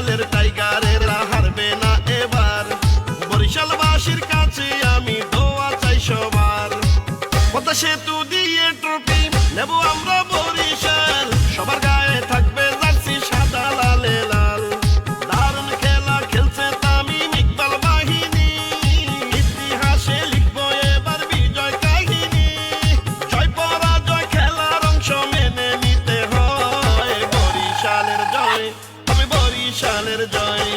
বরিশালের টাইগারেরা হারবে না এবার। বরিশালবাসীর কাছে আমি দোয়া চাই সবার। পদ্মা সেতু দিয়ে ট্রফি নেব আমরা বরিশাল। সবার গায়ে থাকবে জার্সি, সাদা, লালে লাল। দারুণ খেলা খেলছে তামিম ইকবাল বাহিনী। ইতিহাসে লিখব এবার বিজয় কাহিনী। জয় পরাজয় খেলার অংশ মেনে নিতে হয় বরিশালের জয়। বরিশালের জয়।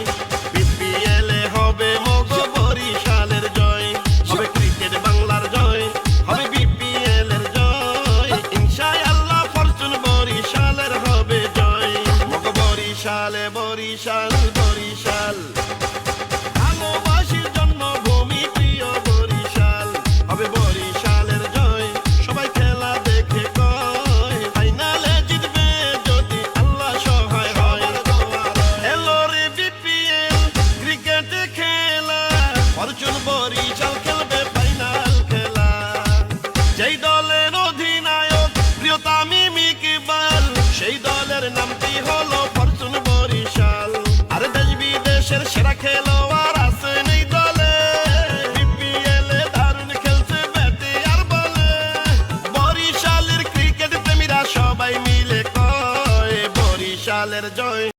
বিপিএল এ হবে মগ বরিশালের জয়। হবে ক্রিকেট বাংলার জয়, হবে বিপিএল এর জয়। ইনশাআল্লাহ ফরচুন বরিশালের হবে জয়। মগ বরিশালে বরিশাল বরিশাল। যেই দলের অধিনায়ক প্রিয় তামিম ইকবাল সেই দলের নামটি হলো ফরচুন বরিশাল। আর দেশ বিদেশের সেরা খেলোয়াড় আছেন এই দলে। বিপিএল এ দারুণ আর বলে। বরিশালের ক্রিকেট প্রেমীরা সবাই মিলে কয়, বরিশালের জয়